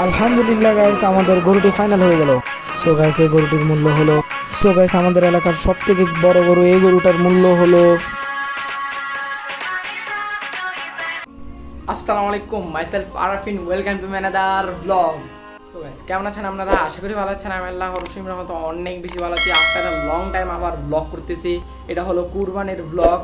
আলহামদুলিল্লাহ গাইস আমাদের গরুটি ফাইনাল হয়ে গেল। সো গাইস এই গরুটির মূল্য হলো সো গাইস আমাদের এলাকার সব থেকে বড় গরু এই গরুটার মূল্য হলো আসসালামু আলাইকুম myself Arafin welcome to another vlog so guys কেমন আছেন আপনারা? আশা করি ভালো আছেন। আমি আল্লাহ রসিম রহমত অনেক বেশি ভালো আছি। আফটার লং টাইম আবার ব্লগ করতেছি। এটা হলো কুরবানের ব্লগ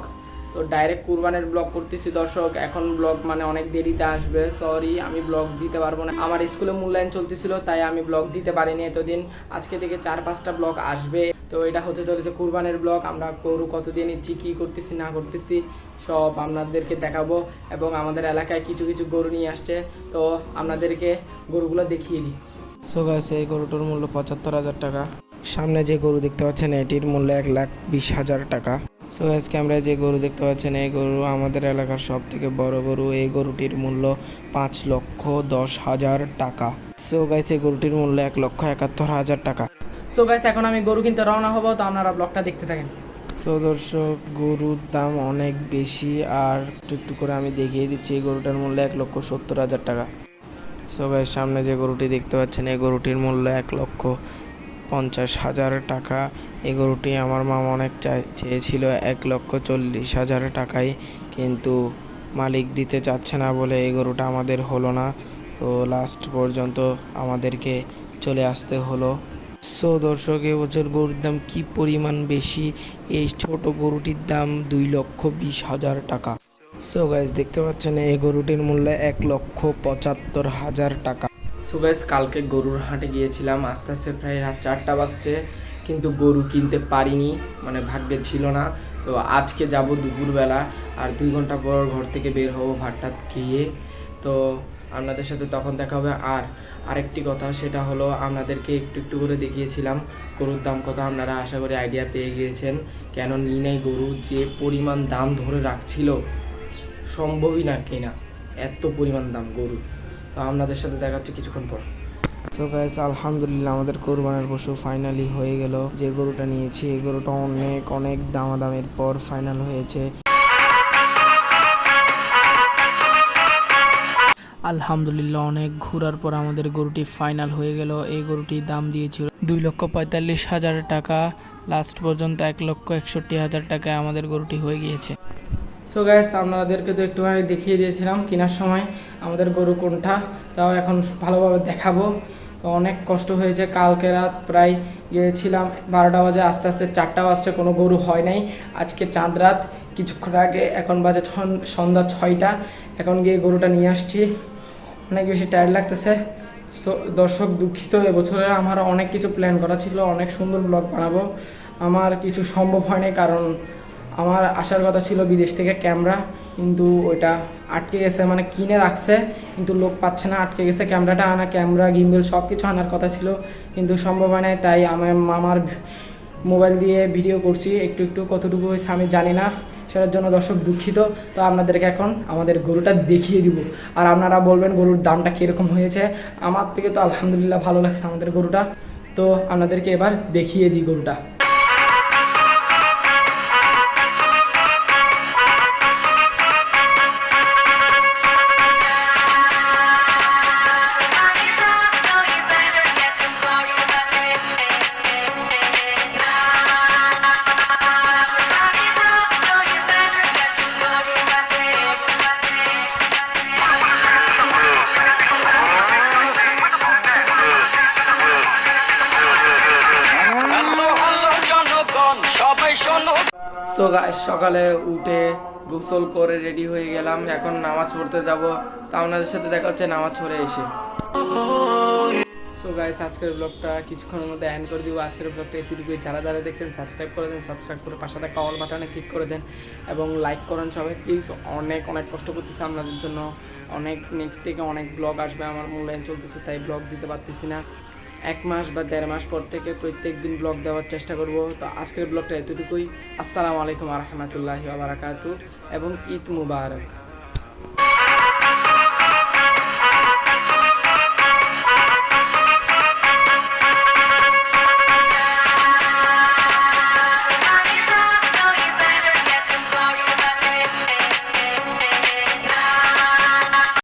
তো ডাইরেক্ট কুরবানের ব্লগ করতেছি, দর্শক। এখন ব্লগ মানে অনেক দেরিতে আসবে। সরি আমি ব্লগ দিতে পারব না। আমার স্কুলে মূল্যায়ন চলতেছিল, তাই আমি ব্লগ দিতে পারিনি এতদিন। আজকে থেকে চার, পাঁচটা ব্লগ আসবে। তো এটা হতে চলেছে কুরবানের ব্লগ আমরা গরু কতদিন ইচ্ছি, কী করতেছি, না করতেছি, সব আপনাদেরকে দেখাবো। এবং আমাদের এলাকায় কিছু কিছু গরু নিয়ে আসছে। তো আপনাদেরকে গরুগুলো দেখিয়ে দিই। সো গাইস এই গরুটার মূল্য পঁচাত্তর হাজার টাকা। সামনে যে গরু দেখতে পাচ্ছেন, এটির মূল্য এক লাখ বিশ হাজার টাকা। সো গাইস ক্যামেরায় যে গরু দেখতে পাচ্ছেন এই গরু আমাদের এলাকার সব থেকে বড় গরু। এই গরুটির মূল্য পাঁচ লক্ষ দশ হাজার টাকা। সো গাইস এই গরুটির মূল্য এক লক্ষ একাত্তর হাজার টাকা। সো গাইস এখন আমি গরু কিনতে রওনা হব তো আপনারা ব্লগটা দেখতে থাকেন। সো দর্শক গরুর দাম অনেক বেশি আর একটু একটু করে আমি দেখিয়ে দিচ্ছি এই গরুটার মূল্য এক লক্ষ সত্তর হাজার টাকা। সো গাইস সামনে যে গরুটি দেখতে পাচ্ছেন এই গরুটির মূল্য এক লক্ষ পঞ্চাশ হাজার টাকা। এই গরুটি আমার মা অনেক চেয়েছিল এক লক্ষ চল্লিশ হাজার টাকায়, কিন্তু মালিক দিতে চাচ্ছে না বলে এই গরুটা আমাদের হলো না। তো লাস্ট পর্যন্ত আমাদেরকে চলে আসতে হলো। সো দর্শক, এবছর গরুর দাম কি পরিমাণ বেশি? এই ছোট গরুটির দাম দুই লক্ষ বিশ হাজার টাকা। সো গাইজ দেখতে পাচ্ছেন, এই গরুটির মূল্য এক লক্ষ পঁচাত্তর হাজার টাকা। সো গাইস কালকে গরুর হাটে গিয়েছিলাম, আস্তে আস্তে প্রায় রাত চারটা বাজছে, কিন্তু গরু কিনতে পারিনি মানে ভাগ্যে ছিল না। তো আজকে যাব দুপুরবেলা, আর দুই ঘণ্টা পর ঘর থেকে বের হব ভাতটা খেয়ে। তো আপনাদের সাথে তখন দেখা হবে। আর আরেকটি কথা, সেটা হলো আপনাদেরকে একটু একটু করে দেখিয়েছিলাম, গরুর দাম কত, আপনারা আশা করি আইডিয়া পেয়ে গিয়েছেন। কেন নিই নাই গরু, যে পরিমাণ দাম ধরে রাখছিল, সম্ভবই না কেনা, এত পরিমাণ দাম গরু আপনাদের সাথে দেখা হচ্ছে কিছুক্ষণ পর। সো গাইজ আলহামদুলিল্লাহ আমাদের কোরবানের পশু ফাইনালি হয়ে গেল। যে গরুটা নিয়েছি, এই গরুটা অনেক অনেক দামাদামের পর ফাইনাল হয়েছে। আলহামদুলিল্লাহ, অনেক ঘোরার পর আমাদের গরুটি ফাইনাল হয়ে গেল। এই গরুটির দাম দিয়েছিল দুই লক্ষ পঁয়তাল্লিশ হাজার টাকা। লাস্ট পর্যন্ত এক লক্ষ একষট্টি হাজার টাকায় আমাদের গরুটি হয়ে গিয়েছে। সো গ্যাস আপনাদেরকে তো একটু আগে দেখিয়ে দিয়েছিলাম, কেনার সময় আমাদের গরু কোনটা, তাও এখন ভালোভাবে দেখাবো। অনেক কষ্ট হয়েছে, কালকে রাত প্রায় গিয়েছিলাম, বারোটা বাজে, আস্তে আস্তে চারটা বাজছে কোনো গরু হয় নাই। আজকে চাঁদ রাত, কিছুক্ষণ আগে, এখন বাজে সন্ধ্যা ছয়টা, এখন গিয়ে গরুটা নিয়ে আসছি। অনেক বেশি টায়ার্ড লাগতেছে। সো দর্শক দুঃখিত, এবছরে আমার অনেক কিছু প্ল্যান করা ছিল, অনেক সুন্দর ব্লগ বানাবো। আমার কিছু সম্ভব হয়নি, কারণ আমার আসার কথা ছিল বিদেশ থেকে ক্যামেরা, কিন্তু ওইটা আটকে গেছে মানে কিনে রাখছে, কিন্তু লোক পাচ্ছে না, আটকে গেছে ক্যামেরাটা আনা, ক্যামেরা, গিম্বেল সব কিছু আনার কথা ছিল, কিন্তু সম্ভব হয় নাই, তাই আমার মামার মোবাইল দিয়ে ভিডিও করছি, একটু একটু কতটুকু হয়েছে আমি জানি না, সেটার জন্য দর্শক দুঃখিত, তো আপনাদেরকে এখন আমাদের গরুটা দেখিয়ে দিব, আর আপনারা বলবেন গরুর দামটা কীরকম হয়েছে, আমার থেকে তো আলহামদুলিল্লাহ ভালো লাগছে আমাদের গরুটা, তো আপনাদেরকে এবার দেখিয়ে দিই গরুটা। সো গাইস সকালে উঠে গোসল করে রেডি হয়ে গেলাম। এখন নামাজ পড়তে যাব। তা আপনাদের সাথে দেখা হচ্ছে, নামাজ পড়ে এসে। সো গাইস আজকের ব্লগটা কিছুক্ষণের মধ্যে এন্ড করে দিব। আজকের ব্লগটা এতটুকু যারা যারা দেখছেন সাবস্ক্রাইব করে দেন সাবস্ক্রাইব করে পাশে থাকা অল বাটনে ক্লিক করে দেন এবং লাইক করেন সবাই। প্লিজ অনেক অনেক কষ্ট করতেছে আপনাদের জন্য। অনেক নেক্সট থেকে অনেক ব্লগ আসবে, আমার মূল্যায়ন চলতেছে, তাই ব্লগ দিতে পারতেছি না। এক মাস বা দেড় মাস পর থেকে প্রত্যেক দিন ব্লগ দেওয়ার চেষ্টা করব। তো আজকের ব্লগটা এতটুকুই। আসসালামু আলাইকুম আরহামতুল্লাহি বারাকাতু এবং ঈদ মুবারক।